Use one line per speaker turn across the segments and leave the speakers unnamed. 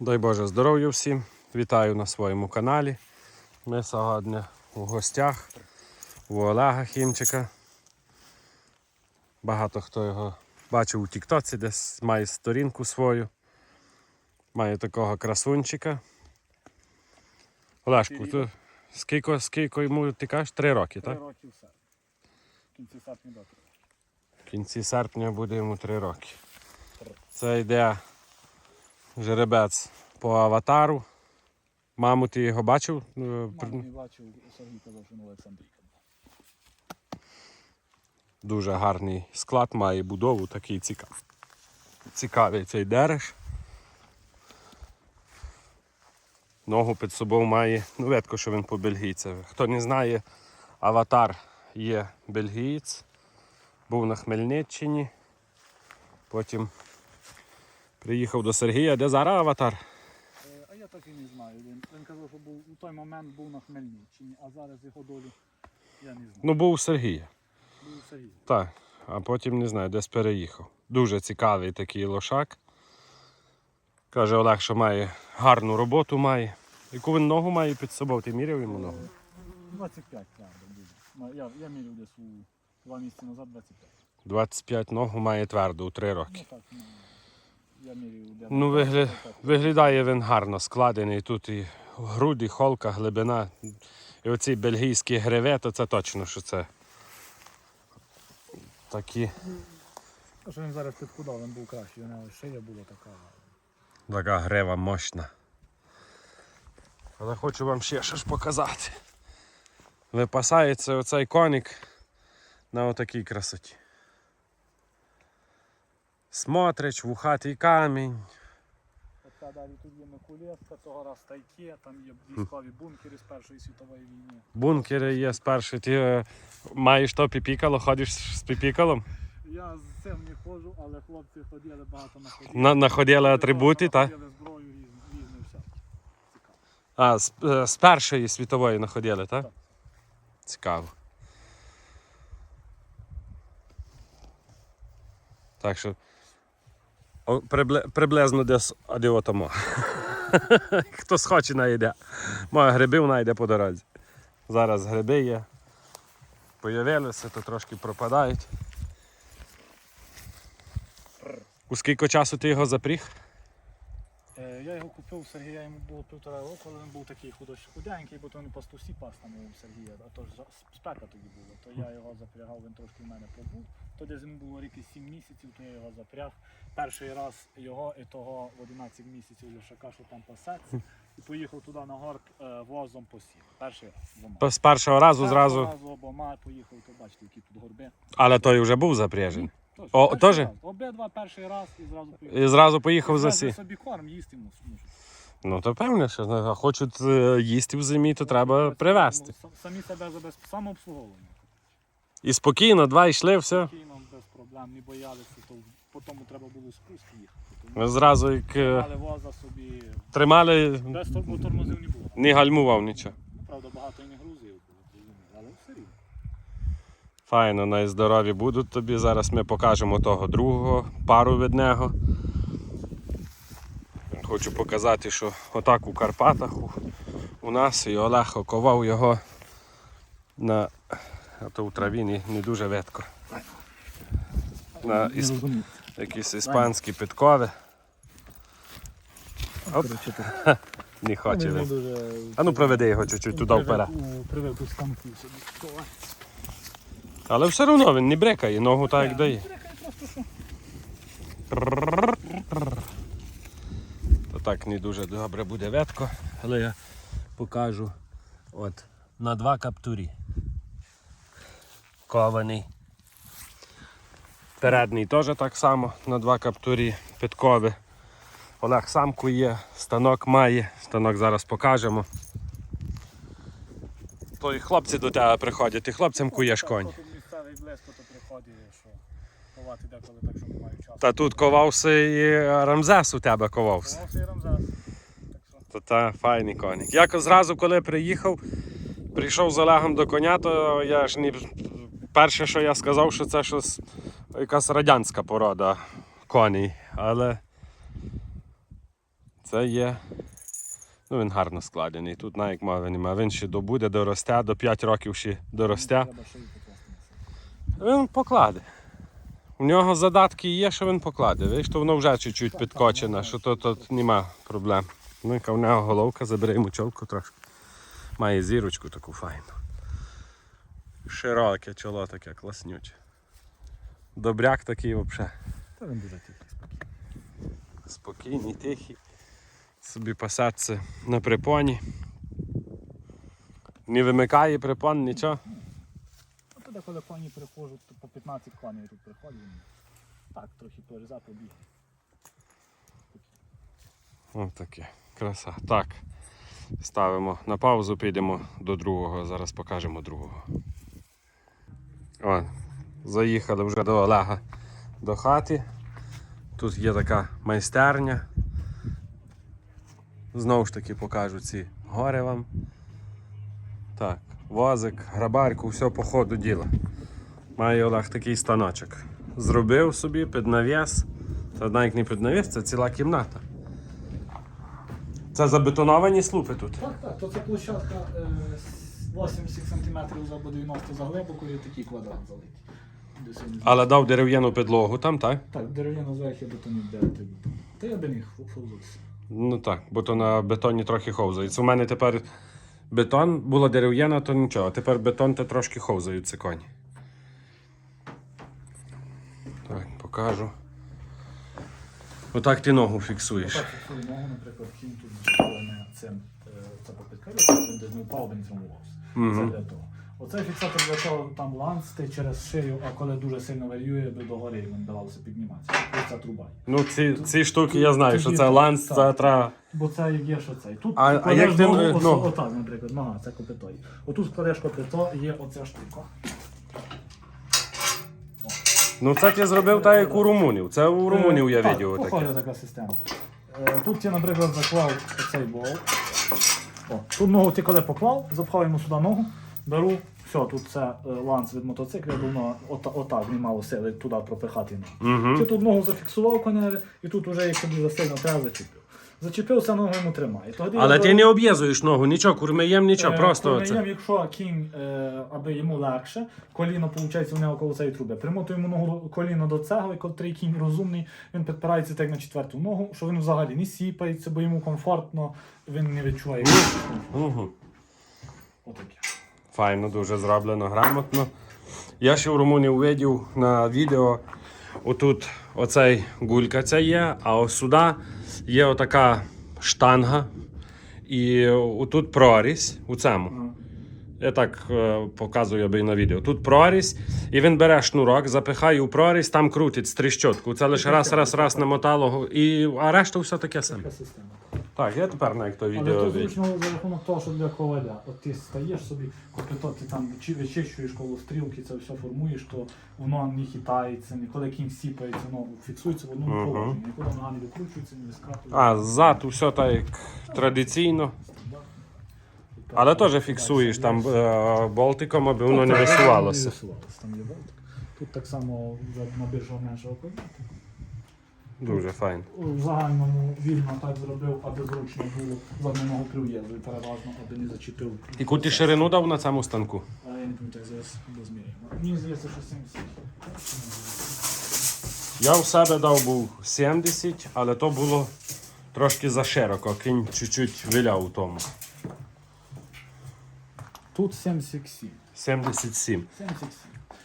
Дай Боже здоров'я всім. Вітаю на своєму каналі. Ми сьогодні у гостях у Олега Хімчика. Багато хто його бачив у Тіктоці, десь має сторінку свою. Має такого красунчика. Олешку, ти скільки, скільки йому ти кажеш? Три роки,
Три
так?
роки все. В кінці серпня до.
В кінці серпня буде йому три роки. Це йде жеребець по аватару. Маму ти його бачив? Е,
Маму не бачив, Сергій казав, що на Олександрійка.
Дуже гарний склад, має будову, такий цікавий. Цікавий цей дереш. Ногу під собою має, ну видко, що він по бельгійцеві. Хто не знає, аватар є бельгієць, був на Хмельниччині. Потім приїхав до Сергія, де зараз аватар?
Е, А я так і не знаю. Він, він казав, що був, у той момент був на Хмельниччині, а зараз його долю я не знаю.
Ну, був у Сергія.
Був Сергій.
Так, а потім не знаю, десь переїхав. Дуже цікавий такий лошак. Каже Олег, що має гарну роботу має. Яку він ногу має під собою? Ти міряв йому ногу?
25, правда, буде. Ну, Я, я міряв десь у два місяці назад 25.
25 ногу має твердо у 3
Ну
роки.
так, ну, міряв де.
Ну, вигля... виглядає він гарно складений. Тут і груди, холка, глибина. І оці бельгійські гриве, то це точно, що це такі,
То, що він зараз підкудав, він був кращий, у нього шия була така.
така грива мощна. Але хочу вам ще щось показати. Випасається оцей коник на отакій красоті. Смотрич, вухатий камінь.
Оце далі тут є Микулєвка, того раз Тайке, там є військові бункери з Першої світової війни.
Бункери є спершу. Ти е, маєш то піпікало, ходиш з піпікалом?
Я з цим не ходжу, але хлопці ходили багато на ході.
На, находили атрибути, так?
Ходили зброю різну, різну.
А, з, е, з Першої світової находили, так?
Так.
Цікаво. Так що о, приблизно десь одіотомо. Хто схоче найде. Моя грибів знайде по дорозі. Зараз гриби є. Появилися, то трошки пропадають. У скільки часу ти його запріг?
Е, я його купив у Сергія, йому було півтора року, але він був такий худенький, бо то він пастусі пас там у Сергія, а то ж спека тоді була. То я його запрягав, він трошки в мене побув. То десь йому було рік і 7 місяців, то я його запряг. Перший раз його і того в 11 місяців лишака, що там пасеться. І поїхав туди на горб е, возом посів. Перший раз. двома.
З першого разу
Першого
зразу.
разу обома поїхав, то бачите, які тут горби.
Але той вже був запряжений.
Тож,
О,
перший
теж?
раз. Обидва перший раз і зразу поїхав.
І зразу поїхав за сі.
собі корм їсти мусить.
Ну то певне, що а хочуть е, їсти в зимі, то треба привезти.
Ну, Самі себе забез... самообслуговування.
І спокійно, два йшли, все.
Спокійно, без проблем, не боялися, то потім треба було спуск їхати.
Ми зразу як е,
воза собі,
тримали,
без тормозів не було.
не гальмував нічого.
Ну, Правда, багато і не грузив було, розумію, але все рівно.
Файно, найздорові будуть тобі. Зараз ми покажемо того другого пару від нього. Хочу показати, що отак у Карпатах у, у нас і Олег оковав його на а то у траві не, не дуже ветко. На ісп... якісь іспанські підкови. Оп. Не хоче
Він не
він. А ну проведи його чуть-чуть туди вперед.
У привику станку собі.
Але все одно він не брекає, ногу так як дає. То так не дуже добре буде ветко, але я покажу от на два каптурі. Кований. Передній теж так само на два каптурі підкови. Олег сам кує, станок має, станок зараз покажемо. То і хлопці до тебе приходять, і хлопцям куєш конь.
хто тут місцевий близько, то приходить, що ховати деколи так, що не маю часу.
Та тут ковався і Рамзес у тебе ковався.
О, цей Рамзес. Що
та файний коник. Я зразу, коли приїхав, прийшов з Олегом до коня, то я ж не. Перше, що я сказав, що це щось якась радянська порода коней. Але Це є. Ну, він гарно складений. Тут навіть мови немає. Він ще добуде, доросте, до 5 років ще доросте. Він покладе. У нього задатки є, що він покладе. Видиш, то воно вже чуть-чуть підкочене, що тут, тут нема проблем. Ну, яка в нього головка, забери йому чолку трошки. Має зірочку таку файну. Широке чоло таке, класнюче. Добряк такий взагалі.
Та він дуже тихий, спокійний.
Спокійний, тихий. Собі пасеться на припоні. Не вимикає припон, нічого.
Коли коні приходжуть, то по 15 коней тут приходять. Так, трохи порізав, побіг.
Ось таке. Краса. Так. Ставимо на паузу, підемо до другого. Зараз покажемо другого. О, заїхали вже до Олега до хати. Тут є така майстерня. Знову ж таки покажу ці гори вам. Так, возик, грабарку, все по ходу діла. Має Олег такий станочок. Зробив собі під навіс. Це навіть не під навіс, це ціла кімната. Це забетоновані слупи тут.
Так, так, то це площадка е, 80 см або 90 за глибокою, такий квадрат залитий.
Але дав дерев'яну підлогу там, так?
Так, дерев'яно зверху бетон. Та я до них фовзався.
Ну так, бо то на бетоні трохи ховзається. У мене тепер бетон, була дерев'яна, то нічого. а Тепер бетон то трошки ховзаються коні. Так, покажу. Отак ти ногу фіксуєш.
Так, фіксую ногу, наприклад, кінь тут цим е, це по щоб він десь не впав, він травмувався. Це для того. Оцей фіксатор для того, там ланц, ти через шию, а коли дуже сильно варює, би догори він давався підніматися. Ось ця труба. є.
Ну, ці, ці штуки я знаю, що це
так.
це треба.
Бо це як є, що це. І Тут
А- а
кладеш
як ти,
ногу, ось-
ну?
отак, наприклад, нога, це копито. є. Отут складеш копито, є оця штука.
Ну це ти зробив так, як у румунів. Це у румунів я
Е, так,
відео таке.
така система. Е, Тут я, наприклад, заклав оцей болт. О, тут ногу ти коли поклав, запхав йому сюди ногу, беру, все, тут це е, ланц від мотоцикла, бо воно ота- отак не мало сили туди пропихати.
Угу.
Ти тут ногу зафіксував коневі, і тут вже, якщо дуже сильно треба, зачепив. Зачепився, ногу йому тримає. Тоді
Але ти не об'єзуєш ногу, нічого, курмеєм, нічого,
Е,
просто
корнеєм,
оце.
якщо кінь, е, аби йому легше, коліно, виходить, у нього коло цієї труби. Примотуємо ногу коліно до цегли, котрий кінь розумний, він підпирається так на четверту ногу, що він взагалі не сіпається, бо йому комфортно, він не відчуває. Отаке.
Файно, дуже зроблено, грамотно. Я ще в Румунії увидів на відео. Отут оцей гулька ця є, а ось сюди є отака штанга. І отут прорізь у цьому. Я так е, показую аби і на відео. Тут прорізь, і він бере шнурок, запихає у прорізь, там крутить стріщотку. Це лише раз, раз, раз намотало, і, а решта все таке саме. Так, я тепер на як то
Але
відео
то
відео.
зручно за рахунок того, що для коваля. От ти стаєш собі, копито ти там чи- вичищуєш коло стрілки, це все формуєш, то воно не хитається, ніколи кінь сіпається, воно фіксується в одному
Мгм.
положенні, ніколи нога не викручується, не вискакує.
А, ззаду все так як традиційно. Але теж фіксуєш там е, болтиком, аби воно не висувалося.
Там є болтик. Тут так само вже на більшого меншого коня.
Дуже файно.
В загальному вільно так зробив, аби зручно було з одного прив'язу і переважно, аби не зачепив.
Яку ти ширину дав на цьому станку?
А я не пам'ятаю, зараз дозміряємо. Мені здається, що 70.
Я в себе дав був 70, але то було трошки зашироко, кінь чуть-чуть виляв у тому.
Тут 77.
77.
77.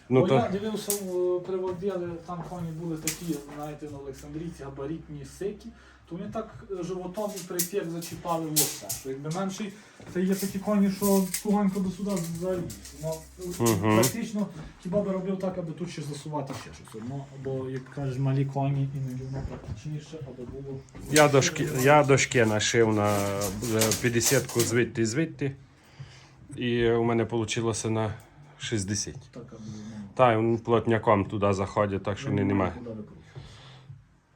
Ну
Бо
то
я дивився, в- приводили, там коні були такі, знаєте, на Олександрійці, габаритні сикі, то вони так е, животом і припік зачіпали в. Що якби менший, це є такі коні, що туганько до сюди заліз. Ну,
Мгм.
Практично хіба би робив так, аби тут ще засувати ще щось. Ну, бо, як кажеш, малі коні, іноді воно практичніше, аби було.
я дошки, я дошки нашив на е, 50-ку звідти звідти. І у мене вийшло на 60.
Так,
Та, він плотняком туди заходить, так що не немає.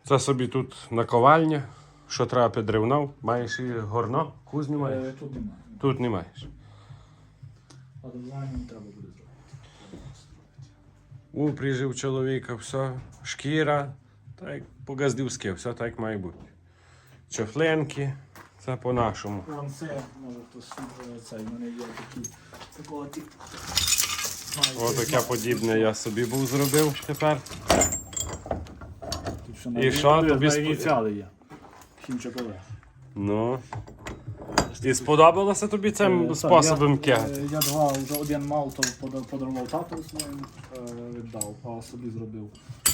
Це собі тут наковальня, що треба підривнув. Маєш і горно, кузню маєш.
Е, Тут немає.
Тут не маєш.
А дизайном треба буде зробити.
Упріжив чоловіка, все, шкіра, так по-газдівськи, все так має бути. чохленки. Це по-нашому.
Вон це, може хтось вже цей, в мене є такі заколоті.
Отаке подібне я собі був зробив тепер.
Тут
І що тобі
ініціали є. Хімчик
Ну. І сподобалося тобі цим
Е,
способом
я,
кегати?
е, Я два вже один мав, то пода- подарував тату своєму, е, віддав, а собі зробив.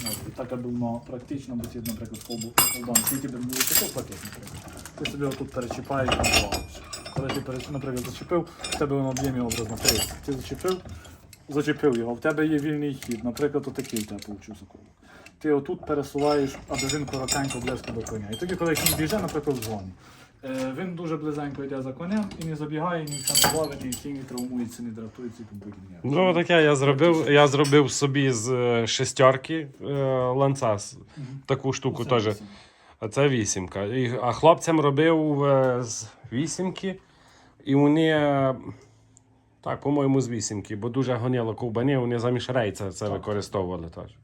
Ну, і так аби воно практично, бо ті, наприклад, колбу колбан, скільки б не такий пакет, наприклад. Ти собі отут перечіпаєш і плаваєш. Коли ти, переч- наприклад, зачепив, в тебе воно об'ємі образно 30. Ти зачепив, зачепив його, в тебе є вільний хід, наприклад, отакий у тебе получився колб. Ти отут пересуваєш, аби він коротенько близько до коня. І тоді, коли він біже, наприклад, в зоні. Е, Він дуже близенько йде за конем і не забігає, нічого не ловить, ні не травмується, не дратується і тому подібне.
Ну, таке я зробив. Я зробив собі з е, шестерки е, ланца. Таку штуку теж. А це вісімка. А хлопцям робив з вісімки. І вони. Так, по-моєму, з вісімки, бо дуже гоняло ковбані, вони заміж рейця це використовували теж.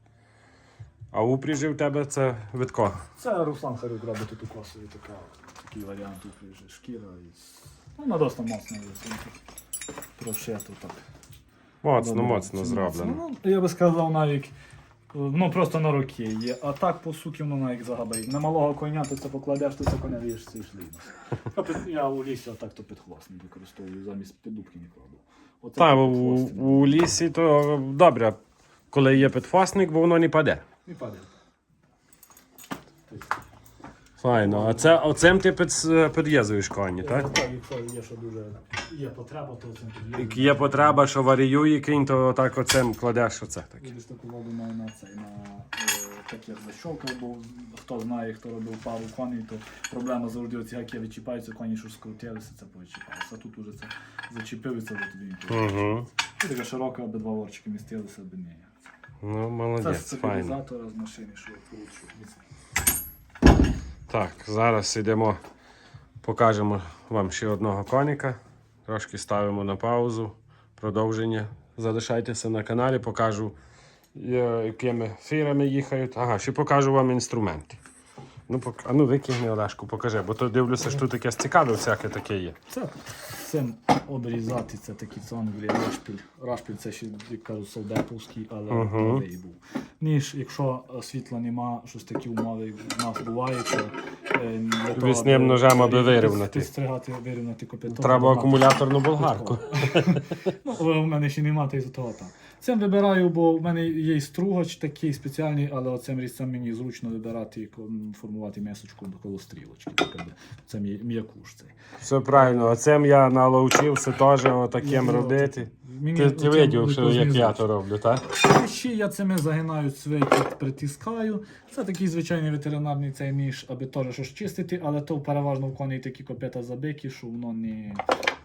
А упріжі в тебе це витко.
Це Руслан Харюк робить тут у косові така, такий варіант упріжі. Шкіра із. Ну, на досить моцна є. Прошито так.
Моцно,
Добре,
моцно зроблено.
Ну, я би сказав навіть. Ну просто на руки є. А так по суті воно як загабарить. На малого коня ти це покладеш, ти це коня вієш цей шлеймус. Я у лісі отак то підхвостний використовую, замість піддубки не кладу. Оце
Так, у,
підхвостний.
у лісі то добре, коли є підфасник, бо воно не паде.
Не падає.
Файно. А це оцим ти під, під'єзуєш коні, так?
Так, якщо є, що дуже є потреба, то цим під'їздом.
Як є потреба, що варіює кінь, то так оцим кладеш оце таке.
Десь таку воду на, на цей, на е, таких защолках, бо хто знає, хто робив пару коней, то проблема завжди оці гаки відчіпаються, коні що скрутилися, це повичіпалося. А тут уже це зачепив і це вже тобі він.
Угу.
І така широка, аби два ворчики містилися, аби не.
Ну,
Це з
молодець, файно.
стабілізатора з машини, що я получу.
Так, зараз йдемо, покажемо вам ще одного коніка. Трошки ставимо на паузу. Продовження. Залишайтеся на каналі, покажу, е, якими фірами їхають. Ага, ще покажу вам інструменти. Ну, пок... А ну викигни Олешку, покажи, бо то дивлюся, що тут таке цікаве, всяке таке є.
Це цим обрізати, це такий це Англія рашпіль. Рашпіль це ще, як кажуть, солдатовський, але
Мгм.
новий був. Ніж, якщо е, світла нема, щось такі умови в нас буває, то е,
Вісним ножем, аби вирівняти.
Підстригати, вирівняти копітон.
Треба акумуляторну болгарку.
Ну, у мене ще немає, то із-за того так. Цим вибираю, бо в мене є і стругач такий спеціальний, але оцим різцем мені зручно вибирати і формувати м'ясочку коло стрілочки. Це м'якуш цей.
Все правильно, оцим я наловчився теж отаким робити.
Мені
Ти, ти видів, що як я то роблю, так?
Ще я цими загинаю цвейки, притискаю. Це такий звичайний ветеринарний цей ніж, аби теж щось чистити, але то переважно в коней такі копета забикі, що воно не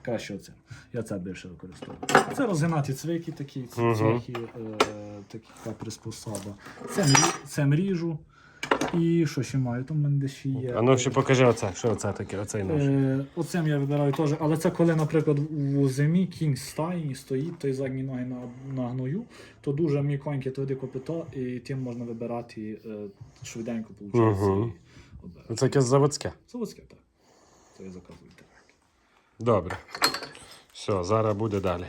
краще оце. Я це більше використовую. Це розгинати цвейки такі, ці
Мгм.
е, така приспособа. Це, мрі- це мріжу. І що ще маю? Там в мене ще є.
А ну ще покажи оце, що це таке, оцей нож.
Е, оцим я вибираю теж, але це коли, наприклад, у зимі кінь стайні стоїть, той задні ноги на, на гною, то дуже м'яконьке туди копито, і тим можна вибирати е, швиденько виходить.
Мгм. Це якесь заводське.
Заводське, так. Це я заказую.
Добре. Все, зараз буде далі.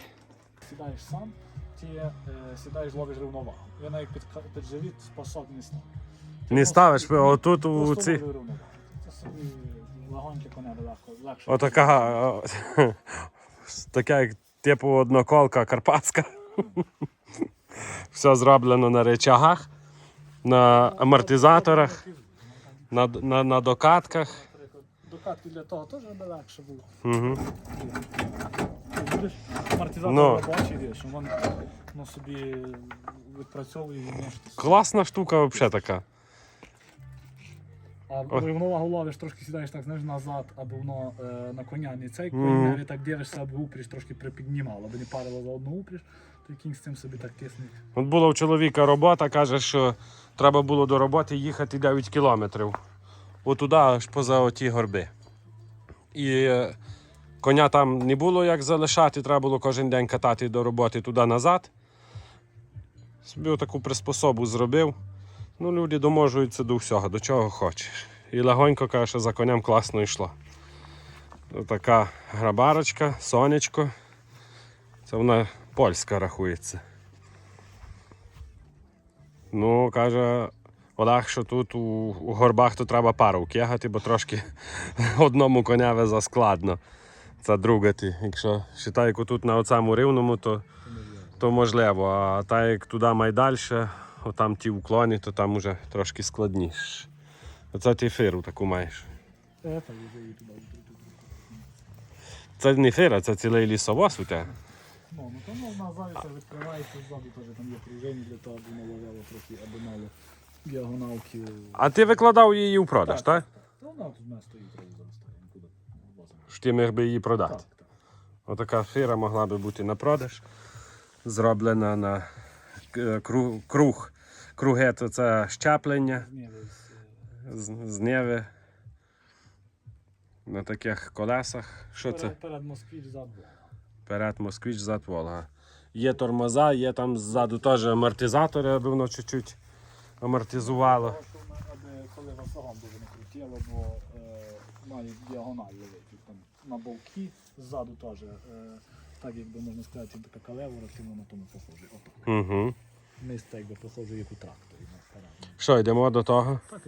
Сідаєш сам, ти е, сідаєш, ловиш рівновагу. Я навіть під, під живіт спасок не став.
Не ставиш, ви отут у ці.
Це собі легоньке легко, легше.
Отака. о, Така, як типу одноколка карпатська. Все зроблено на речагах, на амортизаторах, на, на, на докатках.
Наприклад, Докатки для того теж аби легше було.
Угу.
Будеш амортизатор
Ну.
робочий, що він ну, собі відпрацьовує і нижче.
Класна штука взагалі така.
А
Ой.
рівновагу ловиш, трошки сідаєш так, знаєш, назад, аби воно е, на коня не цей
Мгм.
конь, навіть так дивишся, аби упріж трошки припіднімало, аби не парило за одну упріж, то кінь з цим собі так тисне.
От була у чоловіка робота, каже, що треба було до роботи їхати 9 кілометрів. Отуди аж поза оті горби. І е, коня там не було як залишати, треба було кожен день катати до роботи туди-назад. Собі таку приспособу зробив. Ну, люди доможуються до всього, до чого хочеш. і легонько каже, за конем класно йшло. Така грабарочка, сонечко. Це вона польська рахується. Ну, каже, Олег, що тут у, у горбах то треба пару кягати, бо трошки одному коняве заскладно задругати. Якщо вважаю, як тут на оцьому рівному, то, то можливо. А так як туди майдальше, отам ті уклони, то там уже трошки складніше. Оце ти фиру таку маєш. Це не фира, це цілий лісовоз у тебе.
Ну, ну там можна завіса відкривається ззаду, теж там є пружини для того, аби не ловило трохи, аби мало діагоналки.
А ти викладав її у продаж, так?
Та вона тут в мене стоїть зараз, нікуди.
Що ти міг би її продати.
Так, так.
Отака фіра могла би бути на продаж. Зроблена на е, круг. круг. Круги то це щеплення
з, е,
неви на таких колесах. Що це?
перед, Москвич зад Волга.
Перед Москвич зад Волга. Є тормоза, є там ззаду теж амортизатори, аби воно чуть-чуть амортизувало.
Аби коли васогом дуже не крутіло, бо е, має діагональ великий. Там на болки ззаду теж. Е, так якби можна сказати, така калевора, чим на тому похоже. Отак.
Угу.
Місце якби похоже, як у тракторі.
Що, йдемо до того?
Так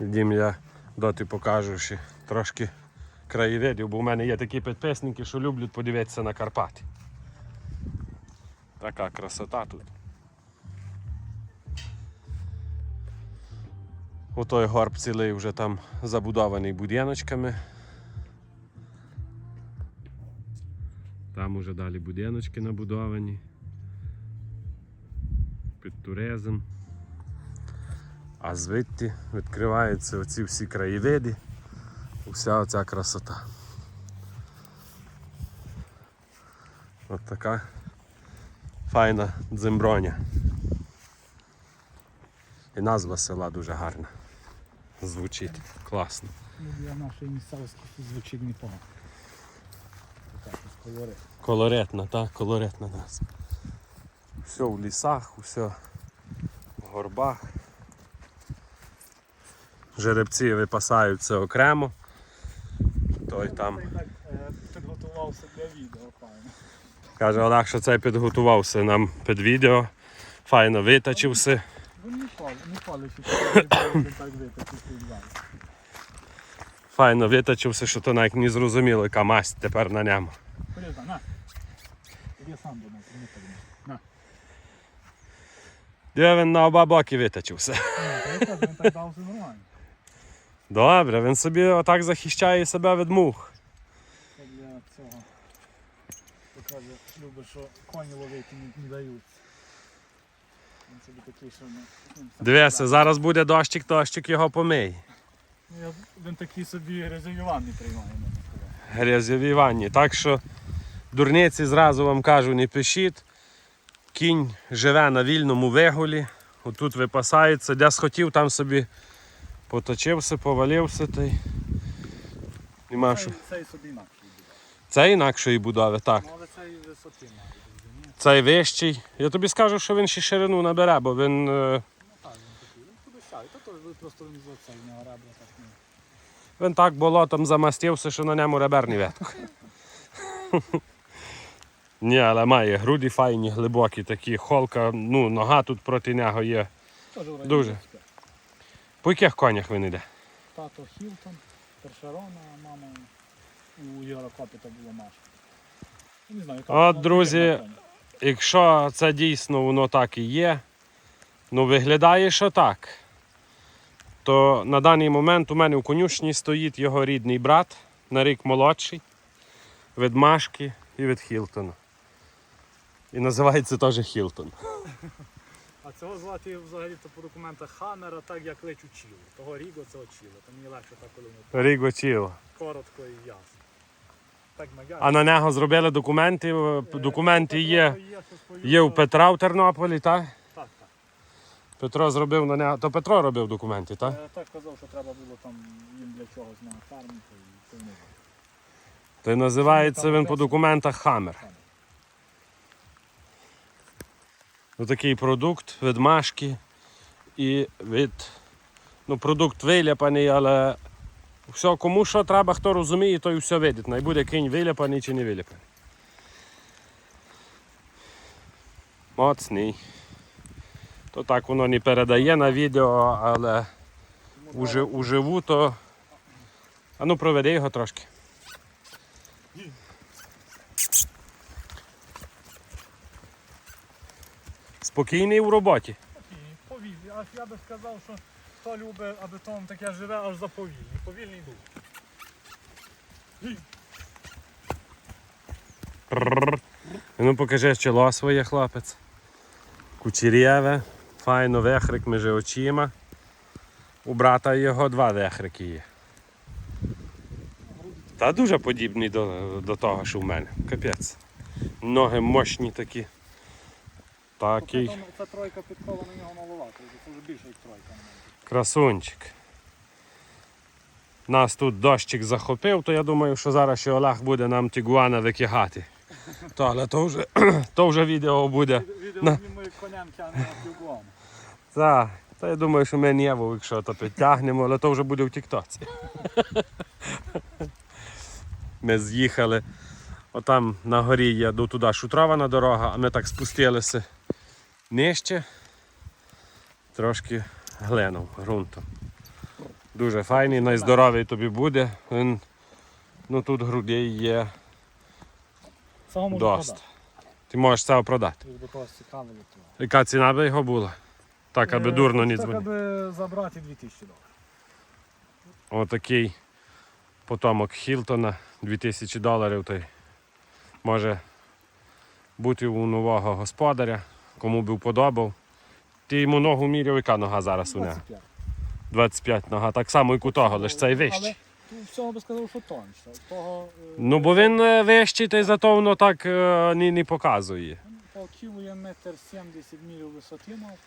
і
Дім я доти покажу ще трошки краєвидів, бо в мене є такі підписники, що люблять подивитися на Карпати. Така красота тут. Отой горб цілий вже там забудований будиночками. Там уже далі будиночки набудовані. Під туризм. А звідти відкриваються оці всі краєвиди, вся оця красота. От така файна дземброня. І назва села дуже гарна. Звучить класно.
Ну, для нашої місцевості звучить непогано. Так, ось колори.
Колоритна, так, колоритна назва. Все в лісах, все в горбах. Жеребці випасаються окремо. Той там.
Так е, підготувався для відео, файно.
Каже Олег, що цей підготувався нам під відео. Файно витачився.
Він не пали, не пали, що так витачив.
Файно витачився, що то навіть не зрозуміло, яка масть тепер на ньому.
Полізна, на. Іди сам до нас, не так. На.
Де він на оба боки
я він так дав все нормально.
Добре, він собі отак захищає себе від мух.
Це для цього. Покаже, любить, що коні ловити не дають. Він собі такий, що не...
Дивися, зараз буде дощик, дощик його помий.
Я- Він такий собі резервювання приймає. можна сказати.
Грязьові ванні. Так що дурниці зразу вам кажу, не пишіть. Кінь живе на вільному вигулі. Отут випасається, де схотів, там собі поточився, повалився. Та й... Нема що.
Цей, цей собі інакший буде.
Це інакшої будови, так.
Ну, але цей висоти має.
Цей вищий. Я тобі скажу, що він ще ширину набере, бо він.
Ну так, він такий. Він туди сяє. То просто він за цей, нього ребра так не.
Він так болотом замастився, що на ньому ребер не. Ні, але має груді файні, глибокі такі, холка, ну, нога тут проти нього є. Дуже. По яких конях він йде?
Тато Хілтон, Першерона, мама у Ігора Копіта була Маша. Не знаю,
От, друзі. Якщо це дійсно воно так і є, ну виглядає, що так. То на даний момент у мене в конюшні стоїть його рідний брат на рік молодший від Машки і від Хілтона. І називається теж Хілтон.
А цього звати взагалі то по документах Хаммера, так як лечу Чіло. Того Ріго це Чіло. То мені легше так, коли
Ріго Чіло.
коротко і ясно.
А на нього зробили документи. е, Документи є, є у Петра в Тернополі, так?
Так, так.
Петро зробив на нього. То Петро робив документи, так?
Е, Так казав, що треба було там їм для чогось на фермі, і це не
То й називається він по документах Хаммер. Отакий продукт від Машки і від ну, продукт виляпаний, але все, кому що треба, хто розуміє, той все видить. Най буде кінь виляпаний чи не виляпаний. Моцний. То так воно не передає на відео, але уже, уживу то. А ну проведи його трошки. Спокійний у роботі.
Повільний. Аж я би сказав, що хто любить, аби там таке живе, аж за повільний. Повільний дух.
Ну покажи чоло своє хлопець. Кучерєве, файно вехрик між очима. У брата його два вехрики є. Та дуже подібний до, до того, що в мене. Капець. Ноги мощні такі. Такий
Це тройка підкова на нього малова, це вже більше як тройка.
Красунчик. Нас тут дощик захопив, то я думаю, що зараз ще Олег буде нам тігуана викигати. То, але то вже, то вже відео буде.
Відео
На.
не на півгону.
Так, то я думаю, що ми Нєву, якщо то підтягнемо, але то вже буде в Тіктоці. Ми з'їхали. Отам на горі є до туди шутрована дорога, а ми так спустилися нижче. Трошки глином, ґрунтом. Дуже файний, найздоровий тобі буде. Він, ну тут грудей є
Цього
дост. Ти можеш це продати. Яка ціна би його була? Так, аби
Е,
дурно не
Так,
дзвонити.
аби забрати 2000 доларів.
Отакий потомок Хілтона 2000 доларів. Той може бути у нового господаря, кому би вподобав. Ти йому ногу міряв, яка нога зараз у нього?
25.
25 нога, так само, як у того, лише цей
Але
вищий.
тут всього би сказав, що тоньше. Того, е,
Ну, бо він е, вищий, та й зато воно так е, не, не показує.
По кілу я метр 70 мілів висоти мав.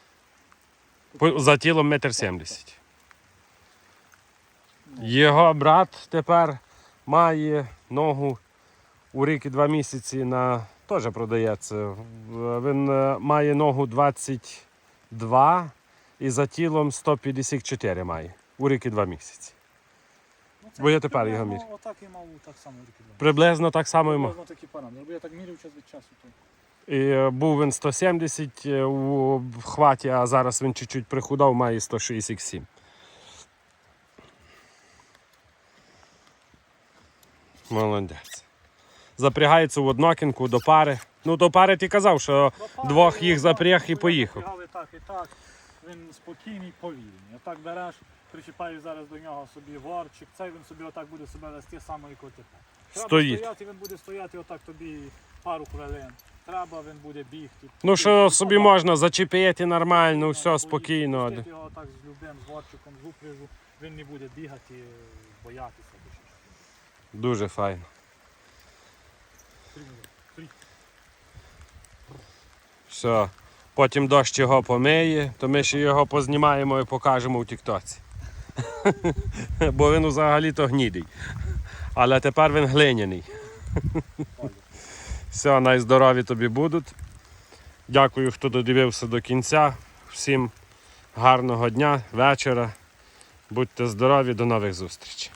По- За тілом метр сімдесят. Його брат тепер має ногу у рік і два місяці на теж продається. В- Він е, має ногу 22 і за тілом 154 має. У рік і два місяці.
Ну, це
Бо я тепер його
приблизно
мірю.
Отак і мав так само два.
Приблизно так само йому.
Приблизно такі параметри. Бо я так міряв час від часу. То...
І е, був він 170 е, у хваті, а зараз він чуть-чуть прихудав, має 167. Молодець. Запрягається в однокінку до пари. Ну, до пари ти казав, що двох їх запряг і поїхав.
Так і так. Він спокійний, повільний. Отак береш, причіпаєш зараз до нього собі горчик, цей він собі отак буде себе вести саме як от тепер. Треба
Стоїть.
стояти, він буде стояти отак тобі пару хвилин. Треба, він буде бігти.
Ну, що собі
Отак.
можна зачепити нормально, все спокійно.
його так з любим, з горчиком, з упряжу, він не буде бігати, боятися.
Дуже файно. Все. Потім дощ його помиє, то ми ще його познімаємо і покажемо у Тіктоці. Бо він взагалі-то гнідий. Але тепер він глиняний. Все, найздорові тобі будуть. Дякую, хто додивився до кінця. Всім гарного дня, вечора. Будьте здорові, до нових зустрічей.